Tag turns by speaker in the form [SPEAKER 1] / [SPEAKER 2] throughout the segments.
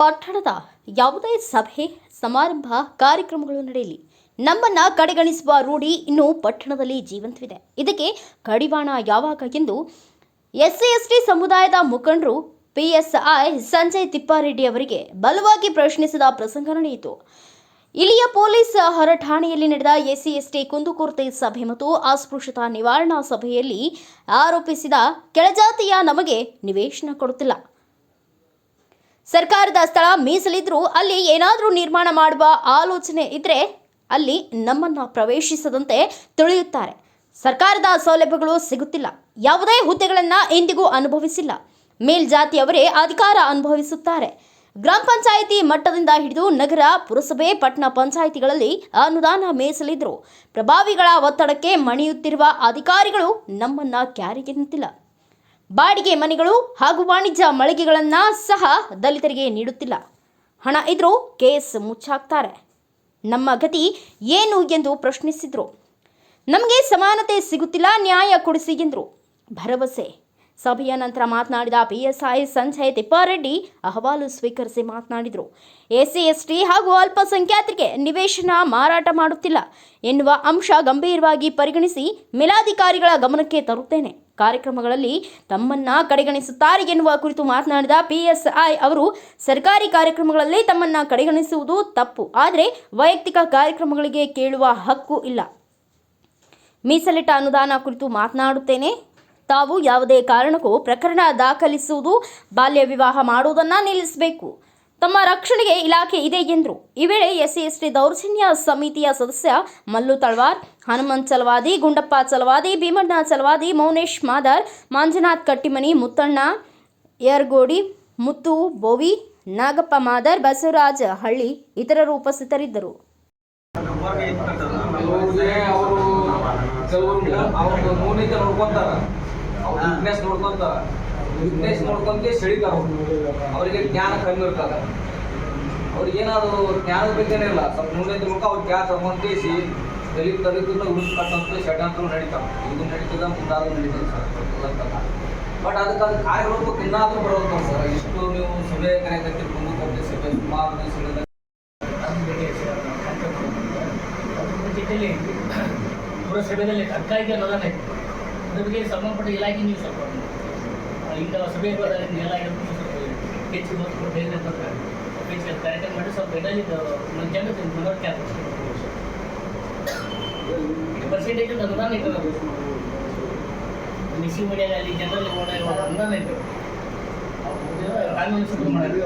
[SPEAKER 1] ಪಟ್ಟಣದ ಯಾವುದೇ ಸಭೆ, ಸಮಾರಂಭ, ಕಾರ್ಯಕ್ರಮಗಳು ನಡೆಯಲಿ. ನಮ್ಮನ್ನ ಕಡೆಗಣಿಸುವ ರೂಢಿ ಇನ್ನೂ ಪಟ್ಟಣದಲ್ಲಿ ಜೀವಂತವಿದೆ. ಇದಕ್ಕೆ ಕಡಿವಾಣ ಯಾವಾಗ ಎಂದು ಎಸ್ಸಿ ಎಸ್ಟಿ ಸಮುದಾಯದ ಮುಖಂಡರು ಪಿಎಸ್ಐ ಸಂಜಯ್ ತಿಪ್ಪಾರೆಡ್ಡಿ ಅವರಿಗೆ ಬಲವಾಗಿ ಪ್ರಶ್ನಿಸಿದ ಪ್ರಸಂಗ ನಡೆಯಿತು. ಇಲ್ಲಿಯ ಪೊಲೀಸ್ ಹೊರಠಾಣೆಯಲ್ಲಿ ನಡೆದ ಎಸ್ಸಿ ಎಸ್ಟಿ ಕುಂದುಕೊರತೆ ಸಭೆ ಮತ್ತು ಅಸ್ಪೃಶ್ಯತಾ ನಿವಾರಣಾ ಸಭೆಯಲ್ಲಿ ಆರೋಪಿಸಿದ ಕೆಳಜಾತಿಯ ನಮಗೆ ನಿವೇಶನ ಕೊಡುತ್ತಿಲ್ಲ. ಸರ್ಕಾರದ ಸ್ಥಳ ಮೀಸಲಿದ್ರೂ ಅಲ್ಲಿ ಏನಾದರೂ ನಿರ್ಮಾಣ ಮಾಡುವ ಆಲೋಚನೆ ಇದ್ರೆ ಅಲ್ಲಿ ನಮ್ಮನ್ನ ಪ್ರವೇಶಿಸದಂತೆ ತಿಳಿಯುತ್ತಾರೆ. ಸರ್ಕಾರದ ಸೌಲಭ್ಯಗಳು ಸಿಗುತ್ತಿಲ್ಲ. ಯಾವುದೇ ಹುದ್ದೆಗಳನ್ನ ಎಂದಿಗೂ ಅನುಭವಿಸಿಲ್ಲ. ಮೇಲ್ಜಾತಿಯವರೇ ಅಧಿಕಾರ ಅನುಭವಿಸುತ್ತಾರೆ. ಗ್ರಾಮ ಪಂಚಾಯಿತಿ ಮಟ್ಟದಿಂದ ಹಿಡಿದು ನಗರ, ಪುರಸಭೆ, ಪಟ್ಟಣ ಪಂಚಾಯಿತಿಗಳಲ್ಲಿ ಅನುದಾನ ಮೀಸಲಿದ್ರು. ಪ್ರಭಾವಿಗಳ ಒತ್ತಡಕ್ಕೆ ಮಣಿಯುತ್ತಿರುವ ಅಧಿಕಾರಿಗಳು ನಮ್ಮನ್ನ ಕ್ಯಾರಿಗೆ ನಿಂತಿಲ್ಲ. ಬಾಡಿಗೆ ಮನೆಗಳು ಹಾಗೂ ವಾಣಿಜ್ಯ ಮಳಿಗೆಗಳನ್ನು ಸಹ ದಲಿತರಿಗೆ ನೀಡುತ್ತಿಲ್ಲ. ಹಣ ಇದ್ರೂ ಕೇಸ್ ಮುಚ್ಚಾಕ್ತಾರೆ. ನಮ್ಮ ಗತಿ ಏನು ಎಂದು ಪ್ರಶ್ನಿಸಿದ್ರು. ನಮಗೆ ಸಮಾನತೆ ಸಿಗುತ್ತಿಲ್ಲ, ನ್ಯಾಯ ಕೊಡಿಸಿ ಎಂದರು. ಭರವಸೆ. ಸಭೆಯ ನಂತರ ಮಾತನಾಡಿದ ಪಿಎಸ್ಐ ಸಂಜಯ್ ತಿಪ್ಪಾರೆಡ್ಡಿ ಅಹವಾಲು ಸ್ವೀಕರಿಸಿ ಮಾತನಾಡಿದರು. ಎಸ್ಸಿ, ಎಸ್ಟಿ ಹಾಗೂ ಅಲ್ಪಸಂಖ್ಯಾತರಿಗೆ ನಿವೇಶನ ಮಾರಾಟ ಮಾಡುತ್ತಿಲ್ಲ ಎನ್ನುವ ಅಂಶ ಗಂಭೀರವಾಗಿ ಪರಿಗಣಿಸಿ ಮೇಲಾಧಿಕಾರಿಗಳ ಗಮನಕ್ಕೆ ತರುತ್ತೇನೆ. ಕಾರ್ಯಕ್ರಮಗಳಲ್ಲಿ ತಮ್ಮನ್ನ ಕಡೆಗಣಿಸುತ್ತಾರೆ ಎನ್ನುವ ಕುರಿತು ಮಾತನಾಡಿದ ಪಿಎಸ್ಐ ಅವರು, ಸರ್ಕಾರಿ ಕಾರ್ಯಕ್ರಮಗಳಲ್ಲಿ ತಮ್ಮನ್ನ ಕಡೆಗಣಿಸುವುದು ತಪ್ಪು, ಆದರೆ ವೈಯಕ್ತಿಕ ಕಾರ್ಯಕ್ರಮಗಳಿಗೆ ಕೇಳುವ ಹಕ್ಕು ಇಲ್ಲ. ಮೀಸಲಿಟ್ಟ ಅನುದಾನ ಕುರಿತು ಮಾತನಾಡುತ್ತೇನೆ. ತಾವು ಯಾವುದೇ ಕಾರಣಕ್ಕೂ ಪ್ರಕರಣ ದಾಖಲಿಸುವುದು, ಬಾಲ್ಯ ವಿವಾಹ ಮಾಡುವುದನ್ನು ನಿಲ್ಲಿಸಬೇಕು. ತಮ್ಮ ರಕ್ಷಣೆಗೆ ಇಲಾಖೆ ಇದೆ ಎಂದರು. ಈ ವೇಳೆ ಎಸ್ಸಿ ಎಸ್ಟಿ ದೌರ್ಜನ್ಯ ಸಮಿತಿಯ ಸದಸ್ಯ ಮಲ್ಲು ತಳವಾರ್, ಹನುಮಂತ್ ಚಲವಾದಿ, ಗುಂಡಪ್ಪ ಚಲವಾದಿ, ಭೀಮಣ್ಣ ಚಲವಾದಿ, ಮೌನೇಶ್ ಮಾದರ್, ಮಂಜುನಾಥ್ ಕಟ್ಟಿಮನಿ, ಮುತ್ತಣ್ಣ ಯರ್ಗೋಡಿ, ಮುತ್ತು ಬೋವಿ, ನಾಗಪ್ಪ ಮಾದರ್, ಬಸವರಾಜ ಹಳ್ಳಿ ಇತರರು ಉಪಸ್ಥಿತರಿದ್ದರು.
[SPEAKER 2] ವೀಕ್ನೆಸ್ ನೋಡ್ಕೊಂತ ವೀಕ್ನೆಸ್ ನೋಡ್ಕೊಂತ ಸೆಳಿತಾರ ಅವರಿಗೆ ಜ್ಞಾನ ಕಮ್ಮಿ ಇರ್ತದ. ಅವ್ರಿಗೆ ಏನಾದ್ರು ಜ್ಞಾನದ ಬಗ್ಗೆನೇ ಇಲ್ಲ. ಸ್ವಲ್ಪ ಮುಂದೆ ನೋಡ್ಕೊ ಅವ್ರು ಜ್ಞಾನ ತಗೊಂಡೇಸಿ ತಲೆ ದಲಿತರನ್ನ ಉಳಿಸ್ ಕಟ್ಟಂತ ಷಡ್ಯಂತ್ರ ನಡೀತಾವ. ಇದು ನಡೀತದ ಮುಂದಾದ್ರೂ ನಡೀತದೆ ಸರ್. ಬಟ್ ಅದಕ್ಕೆ ಅದು ಕಾರ್ಯರೂಪ ಇನ್ನಾದ್ರೂ ಬರೋದು ಸರ್. ಇಷ್ಟು ನೀವು ಸಭೆ ಕರೆಯಕತ್ತೀರಿ ಮುಂದೆ ಕೊಟ್ಟು ಸಭೆ ಸುಮಾರು ದಿವಸಗಳಿಂದ
[SPEAKER 3] ಜೊತೆಯಲ್ಲಿ ಪುರಸಭೆಯಲ್ಲಿ ಸರ್ಕಾರಿಗೆ ಅನುದಾನ ಇದೆ ಬಗ್ಗೆ ಸಂಬಂಧಪಟ್ಟ ಇಲಾಖೆ ನೀವು ಸ್ವಲ್ಪ ಈಗ ಸಭೆ ಎಲ್ಲ ಇಲಾಖೆ ಸ್ವಲ್ಪ. ಹೆಚ್ಚು ಒತ್ತು ಕೊಟ್ಟು ಹೇಳಿದ್ರೆ. ಸ್ವಲ್ಪ ಹೆಚ್ಚು ಕಾರ್ಯಕ್ರಮ ಮಾಡಿ ಸ್ವಲ್ಪ ಇದರಲ್ಲಿ ನಮ್ಮ ಜನತೆ ಮನವರಿಕೆ ಆಗ್ತದೆ ಪರ್ಸೆಂಟೇಜ್ ಅನುದಾನ ಇದೆ. ನಿಸಿ ಮೀಡಿಯಾದಲ್ಲಿ ಜನರಲ್ಲಿ ಓಡ ಅನುದಾನ ಇದೆ. ಕಾನೂನು ಶುರು ಮಾಡಿದ್ರು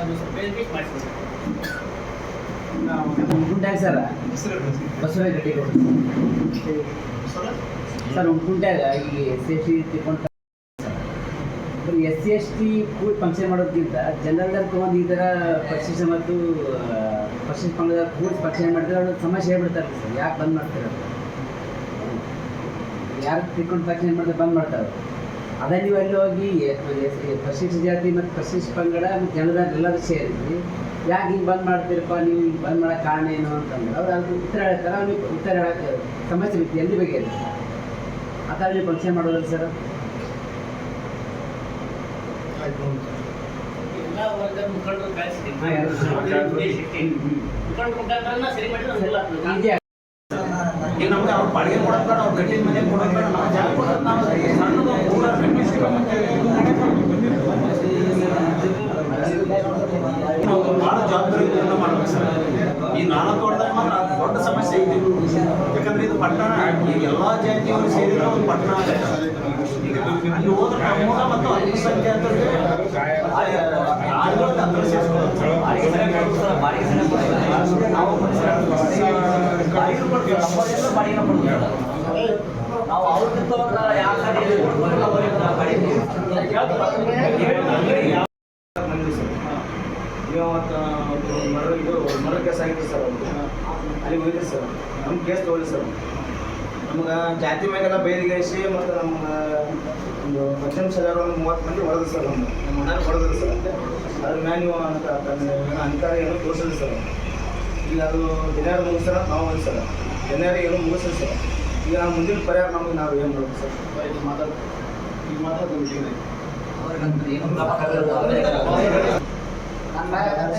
[SPEAKER 3] ಅದು ಸ್ವಲ್ಪ ಮಾಡಿಸ್ಬೇಕು
[SPEAKER 4] ಉಂಟುಂಟಾಗ ಸರ್? ಬಸವರಾಜ ರೆಡ್ಡಿ ಸರ್ ಉಂಟುಂಟಾಗ ಈ ಎಸ್ ಸಿ ಎಸ್ ಟಿ ತಿಳ್ಕೊಂಡು ಎಸ್ ಸಿ ಎಸ್ ಟಿ ಕೂಡಿ ಫಂಕ್ಷನ್ ಮಾಡೋದಕ್ಕಿಂತ ಜನರಲ್ ತೊಗೊಂಡು ಈ ಥರ ಪರಿಶಿಷ್ಟ ಮತ್ತು ಪರಿಶಿಷ್ಟ ಪಂಗಡ ಕೂಡಿ ಫಂಕ್ಷನ್ ಮಾಡಿದ್ರೆ ಅವ್ರು ಸಮಸ್ಯೆ ಹೇಳ್ಬಿಡ್ತಾರೆ ಸರ್. ಯಾಕೆ ಬಂದ್ ಮಾಡ್ತಾರೆ ಯಾರು ತಿಳ್ಕೊಂಡು ಫಂಕ್ಷನ್ ಮಾಡಿದ್ರೆ ಬಂದ್ ಮಾಡ್ತಾರೆ. ಅದೇ ನೀವು ಅಲ್ಲಿ ಹೋಗಿ ಪರಿಶಿಷ್ಟ ಜಾತಿ ಮತ್ತು ಪರಿಶಿಷ್ಟ ಪಂಗಡ ಮತ್ತು ಜನರಲ್ಲೆಲ್ಲರೂ ಎಲ್ಲರೂ ಸೇರಿದ್ರಿ. ಯಾಕೆ ಹಿಂಗೆ ಬಂದ್ ಮಾಡ್ತೀರಪ್ಪ ನೀವು ಹಿಂಗೆ ಬಂದ್ ಮಾಡೋ ಕಾರಣ ಏನು ಅಂತಂದ್ರೆ ಅವ್ರು ಅದಕ್ಕೆ ಉತ್ತರ ಹೇಳ್ತಾರೆ ಅವ್ರಿಗೆ ಉತ್ತರ ಹೇಳಕ್ಕೆ ಸಮಸ್ಯೆ ರೀತಿ ಎಲ್ಲಿ ಬಗ್ಗೆ ಆ ಥರ ನೀವು ಫಂಕ್ಷನ್ ಮಾಡೋದಲ್ಲ ಸರ್?
[SPEAKER 3] ಎಲ್ಲ ವರ್ಗದ ಮುಖಂಡರು ಕಳಿಸ್ತೀನಿ? ಮುಖಂಡ ಮುಖಂಡರನ್ನ ಸರಿ ಮಾಡಿದ್ರೆ
[SPEAKER 5] ಈಗ ನಮ್ಗೆ ಅವ್ರು ಬಾಡಿಗೆ ಕೊಡೋದ್ ಬೇಡ, ಅವ್ರು ಗಟ್ಟಿನ ಮನೆ ಕೊಡೋದ್ ಬೇಡ, ನಾವು ಜಾಗ ಕೊಡೋದ್ ನಾವು ಸಣ್ಣದು ಭಾಳ ಜವಾಬ್ದಾರಿ ಮಾಡ್ಬೇಕು ಸರ್. ಈ ನಾಲ್ಕು ಹೊಡೆದಾಗ ಮಾತ್ರ ದೊಡ್ಡ ಸಮಸ್ಯೆ ಇದೆ. ಯಾಕಂದ್ರೆ ಇದು ಪಟ್ಟಣ ಈಗ ಎಲ್ಲ ಜಾತಿಯವರು ಸೇರಿದ್ರೆ ಒಂದು ಪಟ್ಟಣ ಆಗುತ್ತೆ.
[SPEAKER 6] ನಾವು ಅವ್ರ
[SPEAKER 5] ಯಾವ ಕಡೆ ಇವತ್ತು ಒಂದು ಮರ ಇದು ಮರ ಕೇಸ್ ಆಗಿತ್ತು ಸರ್ ಅಲ್ಲಿ ಹೋಗಿದ್ರಿ ಸರ್ ನಮ್ಮ ಕೇಸ್ ತೊಗೊಳ್ಳಿ ಸರ್ ನಮ್ಗೆ ಜಾತಿ ಮ್ಯಾಗೆಲ್ಲ ಬೇರಿಗೈಸಿ ಮತ್ತು ನಮ್ಮ ಒಂದು ಹತ್ತು ನಿಮಿಷ ಒಂದು ಮೂವತ್ತು ಮಂದಿ ಹೊಡೆದ್ರು ಸರ್ ನಮ್ಗೆ ನಮ್ಮ ಮನೆಯಲ್ಲಿ ಹೊಡೆದ್ರು ಸರ್ ಅದ್ರ ಮ್ಯಾಗ ನೀವು ಅಂತ ಅಧಿಕಾರ ಏನು ತೋರಿಸಿದ್ರು ಸರ್ ಈಗ ಅದು ಜನರು ಮುಗಿಸ್ತಾರ ನಾವು ಹೋಗಿ ಸರ್. ಜನರ ಏನು ಮುಗಿಸ್ರಿ ಸರ್. ಈಗ ನಾವು ಮುಂದಿನ ಪರಿಹಾರ ನಮಗೆ ನಾವು ಏನು ಮಾಡಬೇಕು ಸರ್? ಇದು ಮಾತಾಡ್ತೀವಿ ಈಗ ಮಾತಾಡ್ಕೊಂಡು
[SPEAKER 6] ಅವ್ರಿಗಂತೂ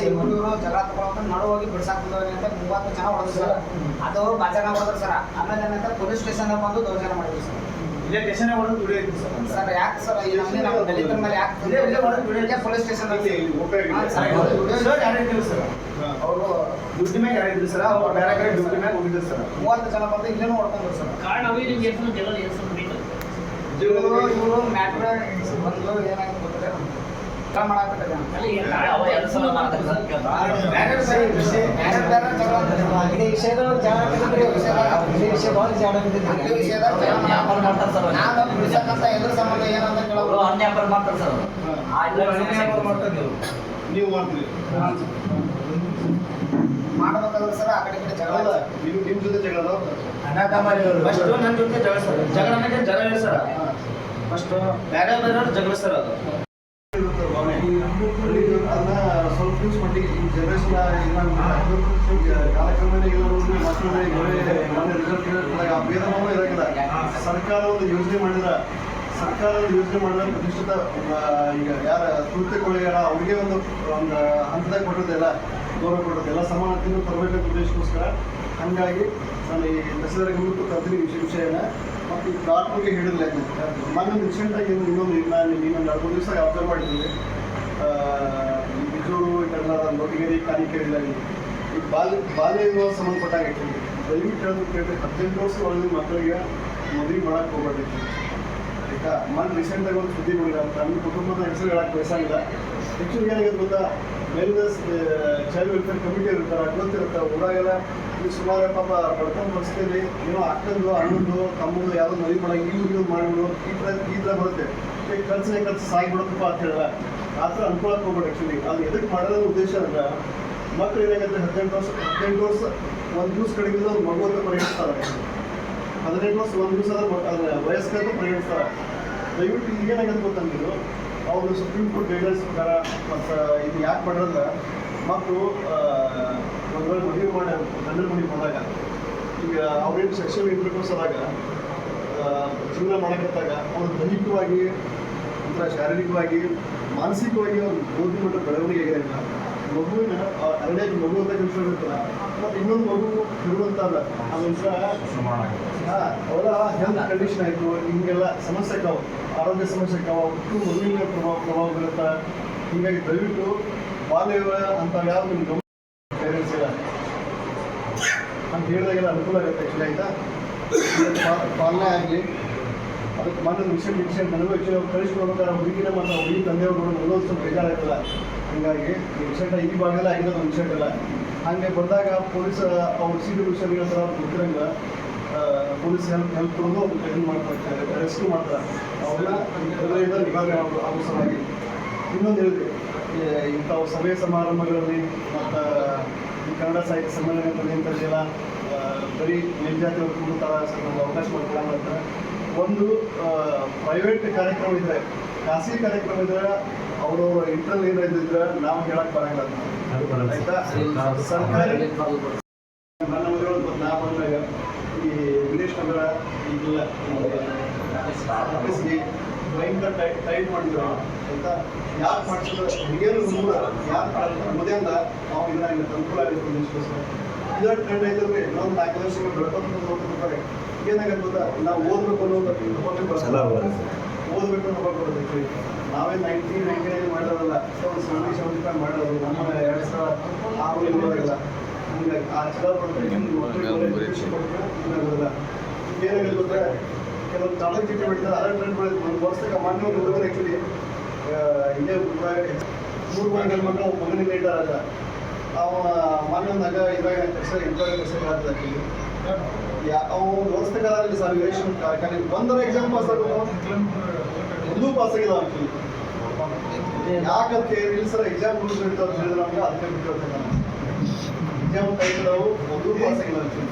[SPEAKER 7] ಇವ್ರು ಇವ್ರು ಜಗಳ ತಗೊಳಕ ನಡು ಬಿಡ್ಸಾಕ್ ಬಂದವ್ರೆ ಅಂತ. ಮೂವತ್ತು ಜನ ಹೊಡೆದ್ರು ಸರ್ ಅದು ಬಾಜಾಗ ಹೊಡೆದ್ರು ಸರ್? ಆಮೇಲೆ ಏನಂತ ಪೊಲೀಸ್ ಸ್ಟೇಷನ್ ಬಂದು ದೌರ್ಜನ್ಯ ಮಾಡಿದ್ವಿ ಸರ್
[SPEAKER 5] ಇಲ್ಲೇ ಸ್ಟೇಷನ್ ಹೊಡೆದು ದುಡಿ ಐತಿ. ಸರ್
[SPEAKER 7] ಸರ್ ಯಾಕೆ ಸರ್ ಈ ನಮ್ಮ ದಲಿತರ ಮೇಲೆ ಯಾಕೆ
[SPEAKER 5] ಇಲ್ಲೇ ಇಲ್ಲೇ ಹೊಡೆದು
[SPEAKER 7] ಪೊಲೀಸ್ ಸ್ಟೇಷನ್
[SPEAKER 5] ಸರ್ ಯಾರು ಇದ್ದಿಲ್ಲ ಸರ್? ಅವರು ಡ್ಯೂಟಿ ಮ್ಯಾಗ ಯಾರು ಇದ್ರಿ ಸರ್? ಅವ್ರು ಬೇರೆ ಕಡೆ ಡ್ಯೂಟಿ ಮ್ಯಾಗ ಹೋಗಿದ್ರು ಸರ್.
[SPEAKER 7] ಮೂವತ್ತು ಜನ ಬಂದು ಇಲ್ಲೇ ಹೊಡ್ಕೊಂಡ್ರು ಸರ್.
[SPEAKER 3] ಕಾರಣ ಅವು ನಿಮ್ಗೆ ಎಷ್ಟು ಬೇಕು
[SPEAKER 7] ಇವರು ಇವರು ಮ್ಯಾಟ್ರ್ ಬಂದು ಏನಾಗಿದೆ ಗೊತ್ತಿಲ್ಲ
[SPEAKER 6] ಕೇಳ್ತಾರೆ.
[SPEAKER 7] ಬೇರೆ ಬೇರೆ ವಿಷಯ. ಅಂಗಡಿ ಜಗಳ
[SPEAKER 6] ವ್ಯಾಪಾರ ಮಾಡ್ತಾರೆ ಸರ್.
[SPEAKER 7] ನಾನು ಬಿಡ್ಸಕ್ಕಂತ ಎದುರು ಸಂಬಂಧ ಏನಂತ
[SPEAKER 6] ಅವರು
[SPEAKER 7] ಕೇಳೋದು
[SPEAKER 6] ವ್ಯಾಪಾರ ಮಾಡ್ತಾರೆ ಸರ್ ನೀವು
[SPEAKER 5] ನೀವು ಮಾಡ್ತೀರಿ.
[SPEAKER 7] ಮಾಡಬೇಕಾದ್ರೆ ಸರ್ ಆ ಕಡೆ ಈ ಕಡೆ ಜಗಳ.
[SPEAKER 5] ನೀವು ನಿಮ್ಮ ಜೊತೆ ಜಗಳ
[SPEAKER 2] ಫಸ್ಟ್ ನನ್ನ ಜೊತೆ ಜಗಳ ಸರ್. ಜಗಳ ಜಗಳ ಸರ್. ಫಸ್ಟ್ ಬೇರೆ ಬೇರೆ ಜಗಳ ಸರ್ ಅದು.
[SPEAKER 5] ಸ್ವಲ್ಪ ಯೂಸ್ ಮಟ್ಟಿಗೆ ಈ ಜನರೇಷನ್ ಈಗ ನೋಡಿ ಮೇಲೆ ಮೊನ್ನೆ ರಿಸಲ್ಟ್ ಇರೋದ್ರಾಗ ಆ ಭೇದ ಇರಂಗಿಲ್ಲ ಸರ್ಕಾರ ಒಂದು ಯೋಜನೆ ಮಾಡಿದ್ರ ಯೋಜನೆ ಪ್ರತಿಷ್ಠಿತ ಈಗ ಯಾರ ಕೃತ್ಯ ಕೊಳೆಗಾರ ಅವ್ರಿಗೆ ಒಂದು ಒಂದು ಹಂತದಾಗ ಕೊಟ್ಟಿದ್ದೆಲ್ಲ ಗೌರವ ಕೊಡೋದಿಲ್ಲ ಸಮಾನತೆಯನ್ನು ತರಬೇಕು ಉದ್ದೇಶಕ್ಕೋಸ್ಕರ. ಹಂಗಾಗಿ ನಾನು ಈ ತಹಸೀಲ್ದಾರ್ ಗುರುತು ಕರ್ತೀನಿ ವಿಷಯ ವಿಷಯನ. ಮತ್ತು ಈ ಬಗ್ಗೆ ಹೇಳಿರಲಿಲ್ಲ ಮೊನ್ನೆ ರೀಸೆಂಟಾಗಿ ಇನ್ನೊಂದು ನಾನು ಇನ್ನೊಂದು ಮೂರು ದಿವಸ ಅಬ್ಸರ್ವ್ ಮಾಡಿದ್ದೀನಿ ಆ, ಈ ಈ ಕಡೆಲ್ಲ ಈ ಬಾಲ್ಯ ಬಾಲ್ಯ ವಿವಾಹ ಸಂಬಂಧಪಟ್ಟಾಗ ದಯವಿಟ್ಟು ಹೇಳೋದು ಕೇಳಿದ್ರೆ ವರ್ಷ ಮಕ್ಕಳಿಗೆ ಮದುವೆ ಮಾಡಕ್ಕೆ ಹೋಗ್ಬೇಡಿ ಆಯ್ತಾ? ಮೊನ್ನೆ ರೀಸೆಂಟಾಗಿ ಒಂದು ಸುದ್ದಿ ನೋಡಿದ ನಮ್ಮ ಕುಟುಂಬದ ಹೆಸರು ಹೇಳಕ್ಕೆ ಬಯಸಂಗಿಲ್ಲ ಆ್ಯಕ್ಚುಲಿ ಗೊತ್ತಾ? ಮೇಲಿನ ಚೈಲ್ಡ್ ವೆಲ್ಫೇರ್ ಕಮಿಟಿ ಇರ್ತಾರೆ ಗೊತ್ತಿರುತ್ತೆ ಊರಾಗೆಲ್ಲ ಈ ಸುಮಾರು ಪಾಪ ಬಡ್ಕೊಂಡು ಪರಿಸ್ಥಿತಿಯಲ್ಲಿ ಏನೋ ಅಕ್ಕಂದು ಅಣ್ಣಂದು ತಮ್ಮದು ಯಾವುದೋ ಮದುವೆ ಮಾಡಂಗೆ ಹುಡುಗಿ ಮಾಡಿಬಿಡು ಈ ಥರ ಈ ಥರ ಬರುತ್ತೆ. ಖರ್ಚಿನ ಖರ್ಚು ಸಾಗಿಬಿಡುತ್ತಪ್ಪ ಅಂತ ಹೇಳಿಲ್ಲ. ಆ ಥರ ಅನ್ಕೊಳಕ್ಕೆ ಹೋಗ್ಬೇಡಿ ಆ್ಯಕ್ಚುಲಿ ಅದು ಎದಕ್ಕೆ ಮಾಡೋದ್ರ ಉದ್ದೇಶ ಅಂದ್ರೆ ಮಕ್ಕಳು ಏನಾಗುತ್ತೆ? ಹದಿನೆಂಟು ವರ್ಷ ಹದಿನೆಂಟು ವರ್ಷ, ಒಂದು ದಿವ್ಸ ಕಡೆಗೆ ಒಂದು ಮಗು ಅಂತ ಪರಿಗಣಿಸ್ತಾರೆ. ಹದಿನೆಂಟು ವರ್ಷ, ಒಂದು ದಿವಸ ಆದರೆ ವಯಸ್ಕ ಅಂತ ಪರಿಗಣಿಸ್ತಾರೆ. ದಯವಿಟ್ಟು ಈಗೇನಾಗತ್ತೆ ಗೊತ್ತಂದಿದ್ರು ಅವರು ಸುಪ್ರೀಂ ಕೋರ್ಟ್ ಗೈಡ್ಲೈನ್ಸ್ ಪ್ರಕಾರ, ಮತ್ತು ಇದು ಯಾಕೆ ಮಾಡೋದ್ರೆ ಮಕ್ಕಳು ಒಂದು ವೇಳೆ ಮದುವೆ ಮಾಡಿ, ಗಂಡನ ಮನೆಗೆ ಹೋದಾಗ ಈಗ ಅವ್ರೇನು ಸೆಕ್ಷನ್ ಇಂಟರ್ಕೋರ್ಸ್ ಆದಾಗ ಜೀವನ ಮಾಡಕತ್ತಾಗ, ಅವ್ರು ದೈಹಿಕವಾಗಿ ಒಂಥರ ಶಾರೀರಿಕವಾಗಿ ಮಾನಸಿಕವಾಗಿ ಅವ್ರು ಓದಿಕೊಂಡ ಬೆಳವಣಿಗೆ ಆಗಿರಲಿಲ್ಲ ಮಗುವಿನ ಎರಡನೇ ಮಗು ಅಂತ ಕನ್ಸಿರ್ತಲ್ಲ ಮತ್ತು ಇನ್ನೊಂದು ಮಗು ಇರುವಂತ ಅದೊಂಥರ ಅವರ ಹೆಲ್ತ್ ಕಂಡೀಷನ್ ಆಯಿತು ಹಿಂಗೆಲ್ಲ ಸಮಸ್ಯೆ ಕಾವು ಆರೋಗ್ಯ ಸಮಸ್ಯೆ ಕಾವು ಒಟ್ಟು ಮಗುವಿನ ಪ್ರಭಾವ ಪ್ರಭಾವ ಬೀಳುತ್ತಾ? ಹೀಗಾಗಿ ದಯವಿಟ್ಟು ಬಾಲ್ಯ ಅಂತ ಯಾರು ನಿಮ್ಮ ಗಮನ ಪೇರೆಂಟ್ಸ್ ಇಲ್ಲ. ಅಂತ ಹೇಳಿದಾಗೆಲ್ಲ ಅನುಕೂಲ ಆಗುತ್ತೆ ಆ್ಯಕ್ಚುಲಿ ಆಯಿತಾ? ಪಾಲನೆ ಆಗಲಿ. ಅದಕ್ಕೆ ಮಾತ್ರ ಮಿಷನ್ ವಿಷಯ ನನಗೂ ಹೆಚ್ಚಿನ ಕಳಿಸ್ಕೊಡ್ಬೇಕಾದ್ರೆ ಹುಡುಗಿನ ಮತ್ತು ಹುಡುಗಿ ತಂದೆಯವ್ರು ಸ್ವಲ್ಪ ಬೇಜಾರಾಗಿಲ್ಲ ಹಂಗಾಗಿ ವಿಷಯ ಈ ಭಾಗದಲ್ಲಿ ಆಗಿರೋದು ಒಂದು ವಿಷಯ ಇಲ್ಲ ಹಾಗೆ ಬಂದಾಗ ಪೊಲೀಸ್ ಅವ್ರು ಸಿ ಡಿ ವಿಷಯ ಹೇಳ್ತಾರೆ ಅವ್ರು ಗೊತ್ತಿರಂಗ ಪೊಲೀಸ್ ಹೆಲ್ಪ್ ಹೆಲ್ಪ್ ತೊಗೊಂಡು ಅವ್ರು ಇದು ಮಾಡ್ತಾರೆ ರೆಸ್ಕ್ಯೂ ಮಾಡ್ತಾರೆ. ನಿಭಾಗ ಆಗೋ ಸಲುವಾಗಿ ಇನ್ನೊಂದು ಹೇಳಿದೆ ಈ ಇಂಥವು ಸಭೆ ಸಮಾರಂಭಗಳಲ್ಲಿ ಮತ್ತು ಈ ಕನ್ನಡ ಸಾಹಿತ್ಯ ಸಮ್ಮೇಳನದಲ್ಲಿ ಇಂಥದ್ದೆಲ್ಲ ಬರೀ ಮೇಲ್ಜಾತಿಯವರು ಸರ್ ನಮ್ಗೆ ಅವಕಾಶ ಮಾಡ್ಕೊಳ್ಳೋಣ ಅಂತ. ಒಂದು ಪ್ರೈವೇಟ್ ಕಾರ್ಯಕ್ರಮ ಇದ್ರೆ ಖಾಸಗಿ ಕಾರ್ಯಕ್ರಮ ಇದ್ರೆ ಅವರವ್ರ ಇಂಟರ್ನಲ್ ಇದ್ರೆ ನಾವು ಹೇಳಕ್ ಬರಂಗಿಲ್ಲ. ಆಯ್ತಾ? ಸರ್ಕಾರಿ ನಾ ಬಂದಾಗ ಈ ವಿನೇಶ್ ನಗರ ಈಗಿಲ್ಲ ಆಫೀಸ್ಗೆ ಭಯಂಕರ ಟೈಟ್ ಟೈಟ್ ಮಾಡಿದ್ರು ಆಯ್ತಾ? ಯಾರು ಮಾಡಿಸಿದ್ರು ಹಿರಿಯರು ಮೂಲ ಯಾರು ಮಾಡಿದ್ರು ಮೊದಲಿಂದ ನಾವು ಇದನ್ನ ಅನುಕೂಲ ಆಗಿತ್ತು ಇದರ ಟ್ರೆಂಡ್ ಇದ್ರೆ ಇನ್ನೊಂದು ನಾಲ್ಕು ವರ್ಷಗಳು ಬೆಳ್ಕೊಂಡು ಹೋಗ್ತಾರೆ. ಏನಾಗತ್ತೆ ಗೊತ್ತಾ ನಾವು ಓದ್ಬೇಕು ಅನ್ನೋದು ಓದ್ಬೇಕು ಅನ್ನೋ actually. ನಾವೇ ನೈನ್ಟೀನ್ ನೈನ್ಟಿ ನೈನ್ ಮಾಡಿರೋದಲ್ಲ. ಒಂದು ಸೆವೆಂಟಿ ಸೆವೆಂಟಿ ಫೈವ್ ಮಾಡಿರೋದು. ನಮ್ಮ ಎರಡು ಸಾವಿರ ಆರು ಇರೋದಿಲ್ಲ ಹಂಗಾಗಿ ಆ ಛಲ ಏನಾಗೋದಿಲ್ಲ. ಗೊತ್ತಾ ಕೆಲವೊಂದು ತಾಲೂಕು ಚೀಟಿ ಬಿಡ್ತಾರೆ ಅದರ ಟ್ರೆಂಡ್ ಬೆಳೆದು ಒಂದು ವರ್ಷಕ್ಕೆ ಮೊನ್ನೆ ಒಂದು ಹುಡುಗರು ಆ್ಯಕ್ಚುಲಿ ಇಲ್ಲೇ ಮೂರು ಮಕ್ಕಳು ಮಗನಿಗೆ ಇಟ್ಟಾರ ಅವ ಮೊನ್ನೆ ಇವಾಗ ಸರ್ ಕೆಲಸ ಆಗ್ತದೆ ಆ್ಯಕ್ಚುಲಿ ಅವ್ನು ವರ್ಷಕಾಲದಲ್ಲಿ ಸರ್ ವೇಷನ್ ಕಾರ್ಖಾನೆ. ಒಂದರ ಎಕ್ಸಾಮ್ ಪಾಸ್ ಆಗೋದು ಒಂದೂ ಪಾಸ್ ಆಗಿಲ್ಲ ಆ್ಯಕ್ಚುಲಿ ಯಾಕಂತ ಹೇಳಿ ಸರ್ ಎಕ್ಸಾಮ್ ಅಂತ ಹೇಳಿದ್ರೆ ನಮ್ಗೆ ಅದಕ್ಕೆ ಬಿಟ್ಟಿರ್ತಾರೆ ಎಕ್ಸಾಮ್ ಕೈ ಒಂದೂ ಪಾಸ್ ಆಗಿಲ್ಲ ಆ್ಯಕ್ಚುಲಿ